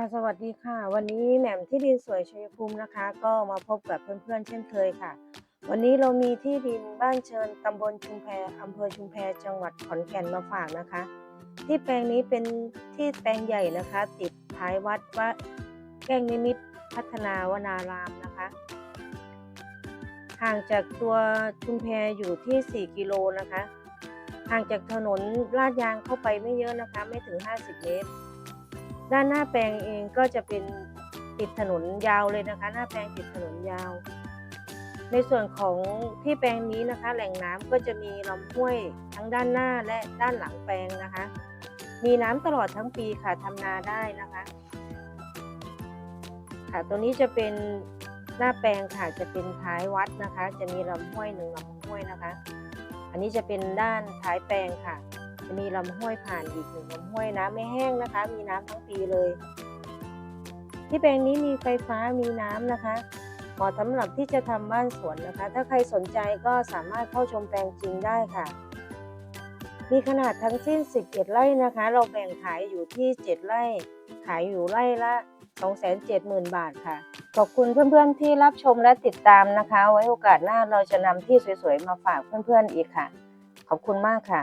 ค่ะสวัสดีค่ะ วันนี้แหม่มที่ดินสวยชัยภูมินะคะ ก็มาพบกับเพื่อนๆเช่นเคยค่ะ วันนี้เรามีที่ดินบ้านเชิญตำบลชุมแพอำเภอชุมแพจังหวัดขอนแก่นมาฝากนะคะ ที่แปลงนี้เป็นที่แปลงใหญ่นะคะ ติดท้ายวัดวัดแก้งนิมิตรพัฒนาวนารามนะคะห่างจากตัวชุมแพอยู่ที่ 4 กิโลนะคะห่างจากถนนลาดยางเข้าไปไม่เยอะนะคะ ไม่ถึง 50 เมตร ด้านหน้าแปลงเองก็จะเป็นติดถนนยาวเลยนะคะ หน้าแปลงติดถนนยาว ในส่วนของที่แปลงนี้นะคะ แหล่งน้ำก็จะมีลำห้วยทั้งด้านหน้าและด้านหลังแปลงนะคะ มีน้ำตลอดทั้งปีค่ะทำนาได้นะคะ ค่ะตัวนี้จะเป็นหน้าแปลงค่ะจะเป็นท้ายวัดนะคะ จะมีลำห้วยหนึ่งลำห้วยนะคะ อันนี้จะเป็นด้านท้ายแปลงค่ะ จะมีลำห้วยผ่านอีกหนึ่งลำห้วยน้ำไม่แห้งนะคะ มีน้ำทั้งปีเลย ที่แปลงนี้มีไฟฟ้ามีน้ำนะคะเหมาะสำหรับที่จะทำบ้านสวนนะคะ ถ้าใครสนใจก็สามารถเข้าชมแปลงจริงได้ค่ะ มีขนาดทั้งสิ้น17ไร่นะคะ เราแบ่งขายอยู่ที่ 7 ไร่ ขายอยู่ไร่ละ 270,000 บาทค่ะ ขอบคุณเพื่อนๆที่รับชมและติดตามนะคะ ไว้โอกาสหน้าเราจะนำที่สวยๆมาฝากเพื่อนๆอีกค่ะ ขอบคุณมากค่ะ